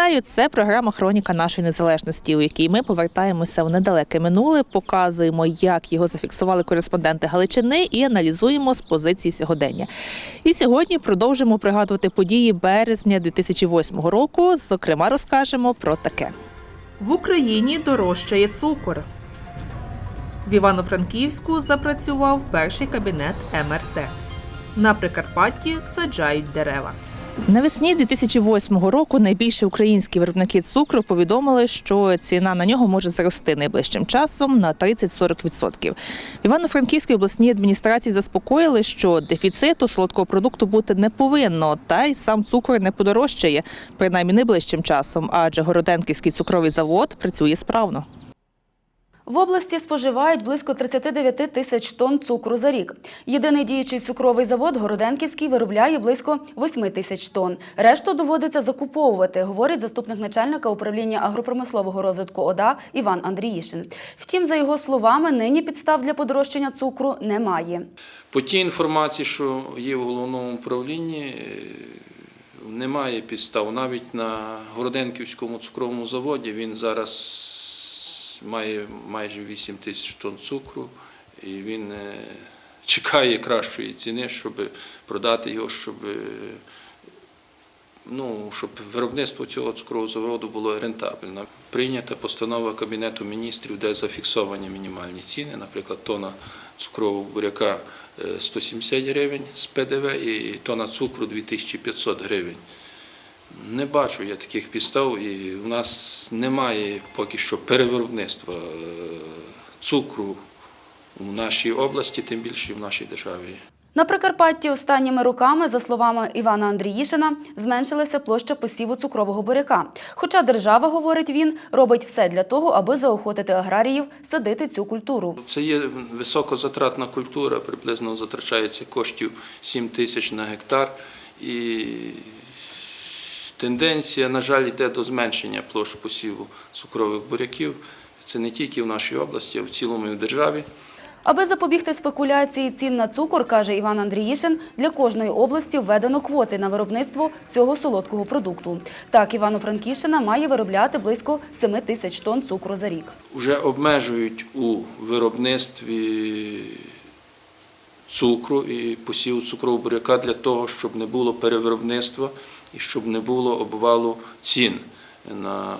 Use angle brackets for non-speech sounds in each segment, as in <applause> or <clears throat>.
Вітаю! Це програма Хроніка нашої незалежності, у якій ми повертаємося в недалеке минуле, показуємо, як його зафіксували кореспонденти Галичини, і аналізуємо з позиції сьогодення. І сьогодні продовжимо пригадувати події березня 2008 року. Зокрема, розкажемо про таке: в Україні дорожчає цукор. В Івано-Франківську запрацював перший кабінет МРТ. На Прикарпатті саджають дерева. Навесні 2008 року найбільші українські виробники цукру повідомили, що ціна на нього може зрости найближчим часом на 30-40%. В Івано-Франківській обласній адміністрації заспокоїли, що дефіциту солодкого продукту бути не повинно, та й сам цукор не подорожчає, принаймні найближчим часом, адже Городенківський цукровий завод працює справно. В області споживають близько 39 тисяч тонн цукру за рік. Єдиний діючий цукровий завод Городенківський виробляє близько 8 тисяч тонн. Решту доводиться закуповувати, говорить заступник начальника управління агропромислового розвитку ОДА Іван Андріїшин. Втім, за його словами, нині підстав для подорожчання цукру немає. По тій інформації, що є в головному управлінні, е, немає підстав. Навіть на Городенківському цукровому заводі він зараз має майже 8 тисяч тонн цукру, і він е, чекає кращої ціни, щоб продати його, щоб, е, ну, щоб виробництво цього цукрового заводу було рентабельне. Прийнята постанова Кабінету міністрів, де зафіксовані мінімальні ціни, наприклад, тонна цукрового буряка е, 170 гривень з ПДВ і тонна цукру 2500 гривень. Не бачу я таких підстав, і в нас немає поки що перевиробництва е, цукру в нашій області, тим більше в нашій державі. На Прикарпатті останніми роками, за словами Івана Андріїшина, зменшилася площа посіву цукрового буряка. Хоча держава, говорить він, робить все для того, аби заохотити аграріїв садити цю культуру. Це є високозатратна культура, приблизно затрачається коштів 7 тисяч на гектар. І тенденція, на жаль, йде до зменшення площ посіву цукрових буряків. Це не тільки в нашій області, а в цілому і в державі. Аби запобігти спекуляції цін на цукор, каже Іван Андріїшин, для кожної області введено квоти на виробництво цього солодкого продукту. Так, Івано-Франківщина має виробляти близько 7 тисяч тонн цукру за рік. Вже обмежують у виробництві цукру і посіву цукрового буряка для того, щоб не було перевиробництва і щоб не було обвалу цін на,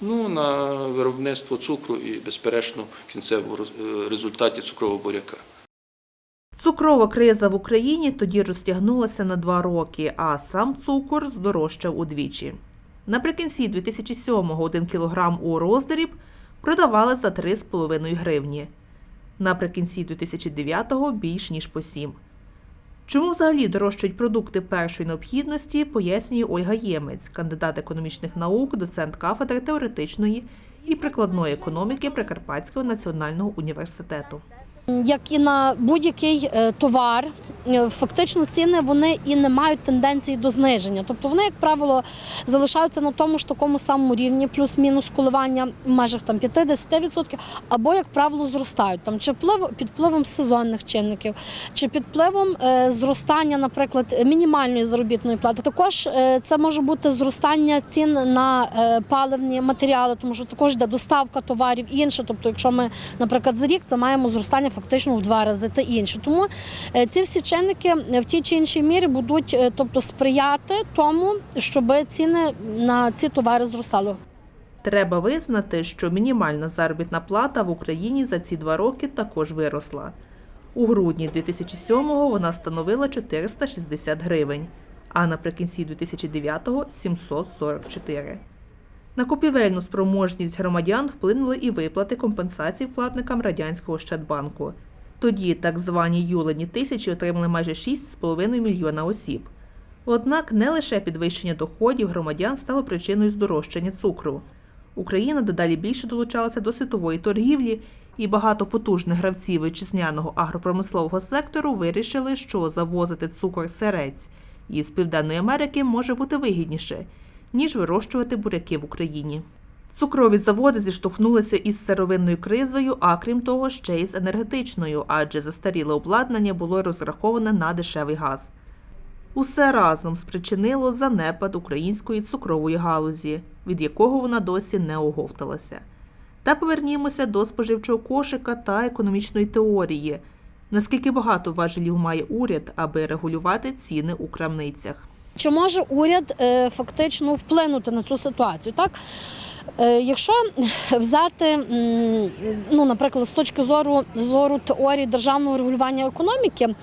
ну, на виробництво цукру і, безперечно, в кінцевому результаті цукрового буряка. Цукрова криза в Україні тоді розтягнулася на два роки, а сам цукор здорожчав удвічі. Наприкінці 2007-го 1 кг у роздріб продавали за 3,5 гривні. Наприкінці 2009-го більш ніж по 7. Чому взагалі дорожчають продукти першої необхідності, пояснює Ольга Ємець, кандидат економічних наук, доцент кафедри теоретичної і прикладної економіки Прикарпатського національного університету. Як і на будь-який е, товар, фактично ціни вони і не мають тенденції до зниження. Тобто вони, як правило, залишаються на тому ж такому самому рівні, плюс-мінус коливання в межах там 50%, або, як правило, зростають там чи під впливом сезонних чинників, чи під впливом е, зростання, наприклад, мінімальної заробітної плати. Також е, це може бути зростання цін на е, паливні матеріали, тому що також йде доставка товарів і інше. Тобто, якщо ми, наприклад, за рік це маємо зростання фактично в два рази та інше. Тому е, ці всі е, в тій чи іншій мірі будуть е, тобто, сприяти тому, щоб ціни на ці товари зростали. Треба визнати, що мінімальна заробітна плата в Україні за ці два роки також виросла. У грудні 2007-го вона становила 460 гривень, а наприкінці 2009-го – 744. На купівельну спроможність громадян вплинули і виплати компенсацій вкладникам радянського Щадбанку. Тоді так звані юлені тисячі отримали майже 6,5 мільйона осіб. Однак не лише підвищення доходів громадян стало причиною здорожчання цукру. Україна дедалі більше долучалася до світової торгівлі, і багато потужних гравців вітчизняного агропромислового сектору вирішили, що завозити цукор сирець із Південної Америки може бути вигідніше, ніж вирощувати буряки в Україні. Цукрові заводи зіштовхнулися із сировинною кризою, а крім того, ще й з енергетичною, адже застаріле обладнання було розраховане на дешевий газ. Усе разом спричинило занепад української цукрової галузі, від якого вона досі не оговталася. Та повернімося до споживчого кошика та економічної теорії. Наскільки багато важелів має уряд, аби регулювати ціни у крамницях? Чи може уряд е, фактично вплинути на цю ситуацію? Так? Е, Якщо взяти, ну, наприклад, з точки зору, зору теорії державного регулювання економіки,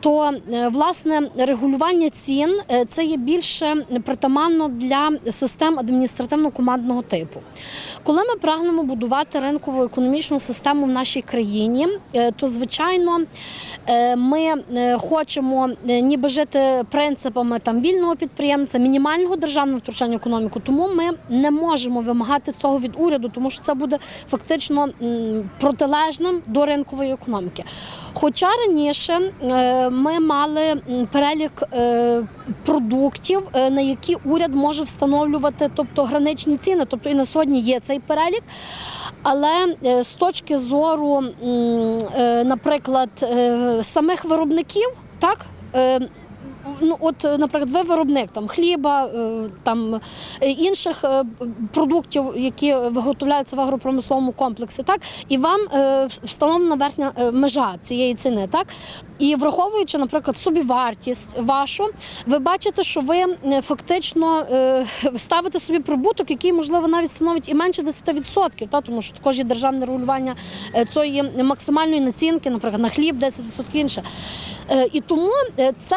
то е, власне регулювання цін е, це є більше притаманно для систем адміністративно-командного типу. Коли ми прагнемо будувати ринкову економічну систему в нашій країні, то звичайно ми хочемо ніби жити принципами там вільного підприємця, мінімального державного втручання в економіку. Тому ми не можемо вимагати цього від уряду, тому що це буде фактично протилежним до ринкової економіки. Хоча раніше е, ми мали перелік е, продуктів, е, на які уряд може встановлювати, тобто граничні ціни, тобто і на сьогодні є цей перелік. Але з точки зору, наприклад, самих виробників, так. Ну, от, е, наприклад, ви виробник там хліба, е, там е, інших продуктів, які виготовляються в агропромисловому комплексі, так? І вам встановлена верхня межа цієї ціни, так і враховуючи, наприклад, собівартість вашу, ви бачите, що ви е, фактично е, ставите собі прибуток, який можливо навіть становить і менше 10%, та тому що також є державне регулювання е, цієї максимальної націнки, наприклад, на хліб 10% інше. І тому це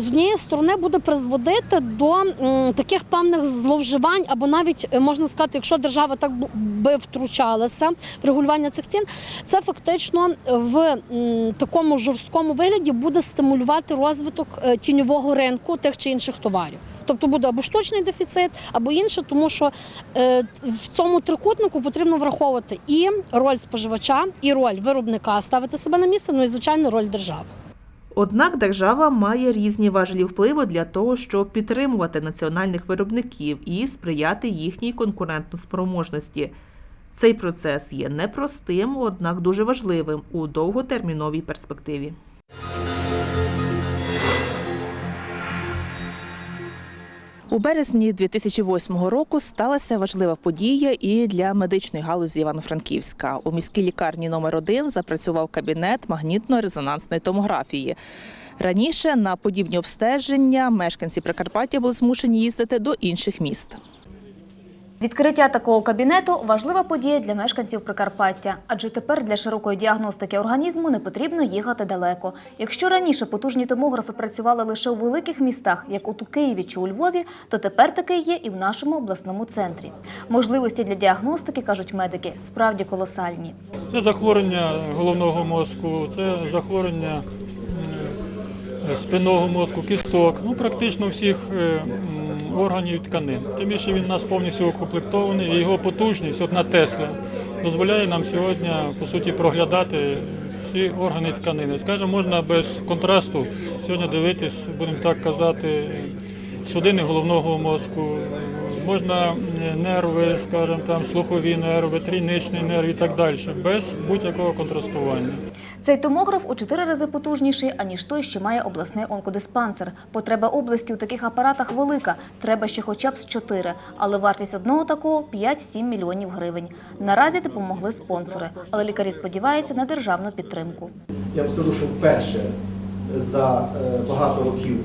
з однієї сторони буде призводити до таких певних зловживань, або навіть можна сказати, якщо держава так би втручалася в регулювання цих цін, це фактично в такому жорсткому вигляді буде стимулювати розвиток е, тіньового ринку тих чи інших товарів. Тобто буде або штучний дефіцит, або інше, тому що е, в цьому трикутнику потрібно враховувати і роль споживача, і роль виробника ставити себе на місце, ну і звичайно роль держави. Однак держава має різні важелі впливу для того, щоб підтримувати національних виробників і сприяти їхній конкурентноспроможності. Цей процес є непростим, однак дуже важливим у довготерміновій перспективі. У березні 2008 року сталася важлива подія і для медичної галузі Івано-Франківська. У міській лікарні номер 1 запрацював кабінет магнітно-резонансної томографії. Раніше на подібні обстеження мешканці Прикарпаття були змушені їздити до інших міст. Відкриття такого кабінету важлива подія для мешканців Прикарпаття, адже тепер для широкої діагностики організму не потрібно їхати далеко. Якщо раніше потужні томографи працювали лише у великих містах, як от у Києві чи у Львові, то тепер таке є і в нашому обласному центрі. Можливості для діагностики, кажуть медики, справді колосальні. Це захворювання головного мозку, це захворювання м, спинного мозку, кісток, ну практично всіх е, органів і тканин. Тим більше він у нас повністю укомплектований, і його потужність, одна Тесла, дозволяє нам сьогодні по суті проглядати всі органи і тканини. Скажімо, можна без контрасту сьогодні дивитись, будемо так казати, судини головного мозку, можна е, нерви, скажімо, там слухові нерви, трійничний нерв і так далі, без будь-якого контрастування. Цей томограф у чотири рази потужніший, аніж той, що має обласний онкодиспансер. Потреба області у таких апаратах велика. Треба ще хоча б з чотири. Але вартість одного такого 5-7 мільйонів гривень. Наразі допомогли спонсори, але лікарі сподіваються на державну підтримку. Я вам скажу, що вперше за е, багато років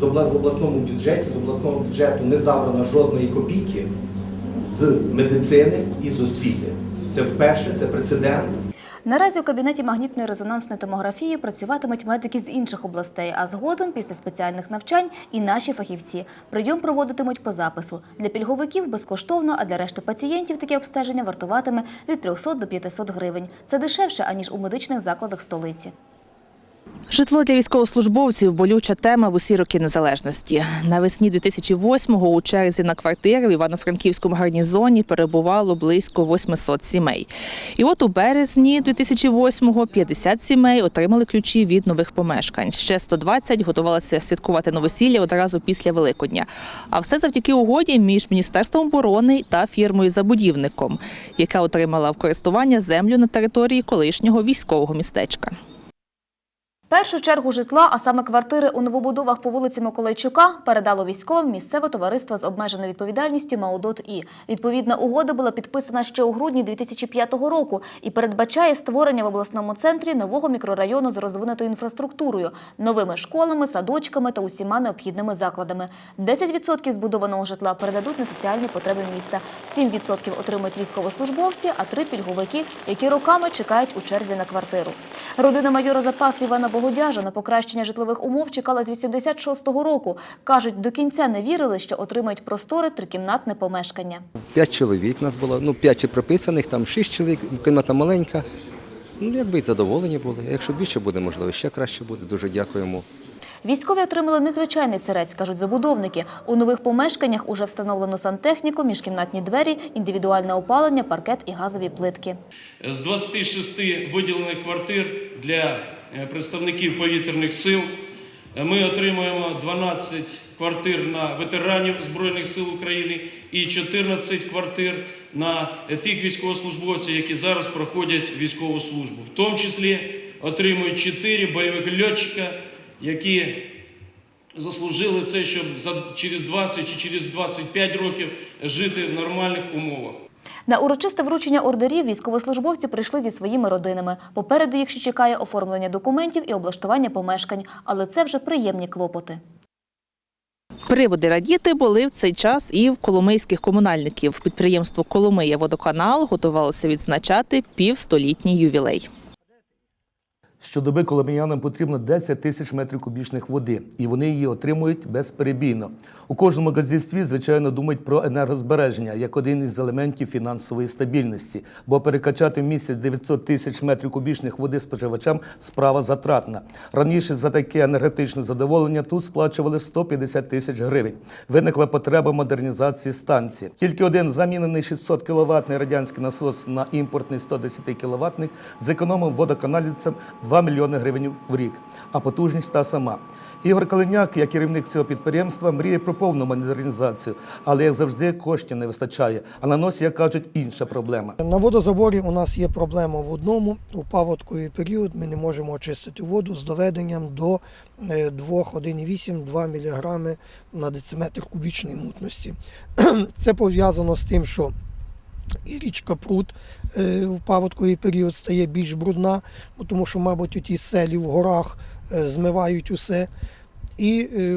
в обласному бюджеті, з обласного бюджету не забрано жодної копійки з медицини і з освіти. Це вперше, це прецедент. Наразі у кабінеті магнітної резонансної томографії працюватимуть медики з інших областей, а згодом, після спеціальних навчань, і наші фахівці. Прийом проводитимуть по запису. Для пільговиків безкоштовно, а для решти пацієнтів таке обстеження вартуватиме від 300 до 500 гривень. Це дешевше, аніж у медичних закладах столиці. Житло для військовослужбовців болюча тема в усі роки незалежності. Навесні 2008-го у черзі на квартири в Івано-Франківському гарнізоні перебувало близько 800 сімей. І от у березні 2008-го 50 сімей отримали ключі від нових помешкань. Ще 120 готувалися святкувати новосілля одразу після Великодня. А все завдяки угоді між Міністерством оборони та фірмою-забудівником, яка отримала в користування землю на території колишнього військового містечка. Першу чергу житла, а саме квартири у новобудовах по вулиці Миколайчука, передало військовим місцеве товариство з обмеженою відповідальністю Маудот І. Відповідна угода була підписана ще у грудні 2005 року і передбачає створення в обласному центрі нового мікрорайону з розвинутою інфраструктурою, новими школами, садочками та усіма необхідними закладами. 10% збудованого житла передадуть на соціальні потреби міста. 7% отримують військовослужбовці, а 3 – пільговики, які роками чекають у черзі на квартиру. Родина майора запасу Івана Богодяжа на покращення житлових умов чекала з 86-го року. Кажуть, до кінця не вірили, що отримають простори трикімнатне помешкання. П'ять чоловік у нас було, ну п'ять прописаних, там шість чоловік, кімната маленька. Ну, якби задоволені були. Якщо більше буде, можливо, ще краще буде. Дуже дякуємо. Військові отримали незвичайний сирець, кажуть забудовники. У нових помешканнях уже встановлено сантехніку, міжкімнатні двері, індивідуальне опалення, паркет і газові плитки. З 26 виділених квартир для е, представників повітряних сил ми отримуємо 12 квартир на ветеранів Збройних сил України і 14 квартир на тих військовослужбовців, які зараз проходять військову службу. В тому числі отримують 4 бойових льотчика, які заслужили це, щоб за, через 20 чи через 25 років жити в нормальних умовах. На урочисте вручення ордерів військовослужбовці прийшли зі своїми родинами. Попереду їх ще чекає оформлення документів і облаштування помешкань, але це вже приємні клопоти. Приводи радіти були в цей час і в коломийських комунальників. Підприємство Коломия Водоканал готувалося відзначати півстолітній ювілей. Щодоби коломиянам потрібно 10 тисяч метрів кубічних води, і вони її отримують безперебійно. У кожному газдівстві, звичайно, думають про енергозбереження як один із елементів фінансової стабільності, бо перекачати в місяць 900 тисяч метрів кубічних води споживачам справа затратна. Раніше за таке енергетичне задоволення тут сплачували 150 тисяч гривень. Виникла потреба модернізації станції. Тільки один замінений 600 кВт радянський насос на імпортний 110 кВт зекономив водоканалівцям 2 мільйони гривень в рік, а потужність та сама. Ігор Калиняк, як керівник цього підприємства, мріє про повну модернізацію, але як завжди коштів не вистачає. А на носі, як кажуть, інша проблема. На водозаборі у нас є проблема в одному. У паводковий період ми не можемо очистити воду з доведенням до е, 2,1,8-2 мг на дециметр кубічної мутності. <clears throat> Це пов'язано з тим, що і річка Прут е, в паводковий період стає більш брудна, тому що, мабуть, ті селі в горах е, змивають усе. І е,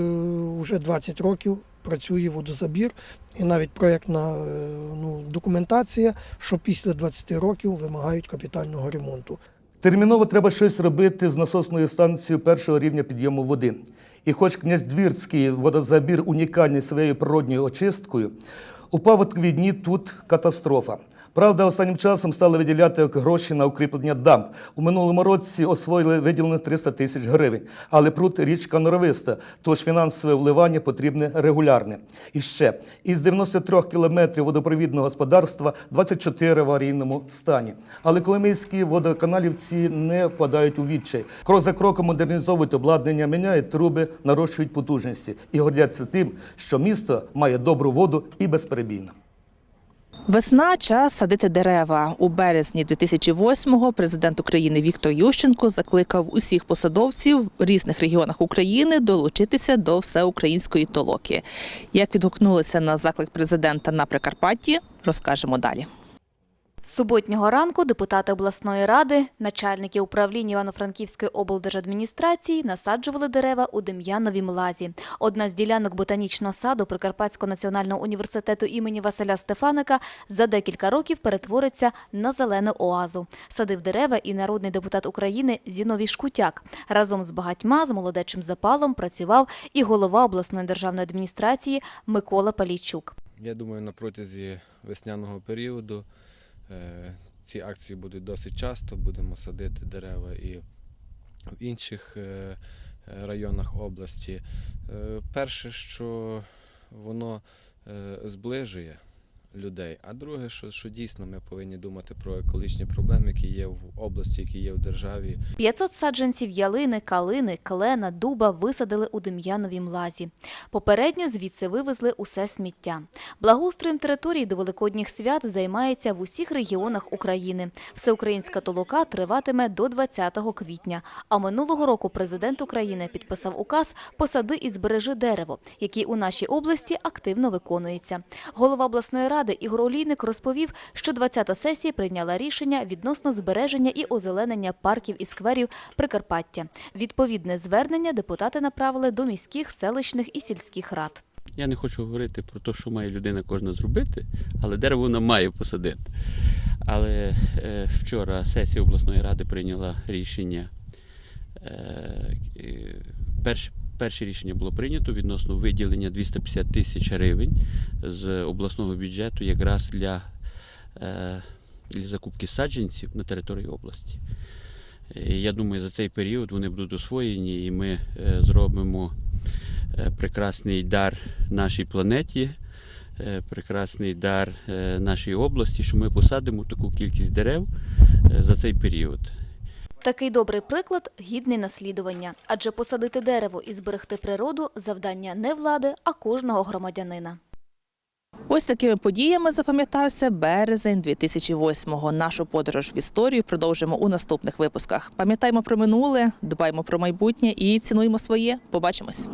вже 20 років працює водозабір, і навіть проєктна ну, документація, що після 20 років вимагають капітального ремонту. Терміново треба щось робити з насосною станцією першого рівня підйому води. І хоч князь Двірський водозабір унікальний своєю природньою очисткою, у паводкові дні тут катастрофа. Правда, останнім часом стали виділяти гроші на укріплення дамб. У минулому році освоїли виділено 300 тисяч гривень. Але пруд річка норовиста, тож фінансове вливання потрібне регулярне. І ще із 93 кілометрів водопровідного господарства 24 в аварійному стані. Але коломийські водоканалівці не впадають у відчай. Крок за кроком модернізовують обладнання, міняють труби, нарощують потужності і гордяться тим, що місто має добру воду і безперебійно. Весна час садити дерева. У березні 2008-го президент України Віктор Ющенко закликав усіх посадовців в різних регіонах України долучитися до всеукраїнської толоки. Як відгукнулися на заклик президента на Прикарпатті, розкажемо далі. Суботнього ранку депутати обласної ради, начальники управління Івано-Франківської облдержадміністрації насаджували дерева у Дем'яновім лазі. Одна з ділянок ботанічного саду Прикарпатського національного університету імені Василя Стефаника за декілька років перетвориться на зелену оазу. Садив дерева і народний депутат України Зіновій Шкутяк. Разом з багатьма з молодечим запалом працював і голова обласної державної адміністрації Микола Палійчук. Я думаю, на протязі весняного періоду ці акції будуть досить часто. Будемо садити дерева і в інших е, е, районах області. Е, Перше, що воно е, зближує людей. А друге, що, що дійсно ми повинні думати про екологічні проблеми, які є в області, які є в державі. 500 саджанців ялини, калини, клена, дуба висадили у Дем'яновій млазі. Попередньо звідси вивезли усе сміття. Благоустроєм території до великодніх свят займається в усіх регіонах України. Всеукраїнська толока триватиме до 20 квітня. А минулого року президент України підписав указ «Посади і збережи дерево», який у нашій області активно виконується. Голова обласної ради Ігор Олійник розповів, що 20-та сесія прийняла рішення відносно збереження і озеленення парків і скверів Прикарпаття. Відповідне звернення депутати направили до міських, селищних і сільських рад. Я не хочу говорити про те, що має людина кожна зробити, але дерево вона має посадити. Але е, вчора сесія обласної ради прийняла рішення. Е, е, перш, перше рішення було прийнято відносно виділення 250 тисяч гривень з обласного бюджету якраз для, е, для закупки саджанців на території області. І я думаю, за цей період вони будуть освоєні, і ми е, зробимо е, прекрасний дар нашій планеті, е, прекрасний дар е, нашій області, що ми посадимо таку кількість дерев е, за цей період. Такий добрий приклад гідний наслідування, адже посадити дерево і зберегти природу завдання не влади, а кожного громадянина. Ось такими подіями запам'ятався березень 2008-го. Нашу подорож в історію продовжимо у наступних випусках. Пам'ятаємо про минуле, дбаємо про майбутнє і цінуємо своє. Побачимось.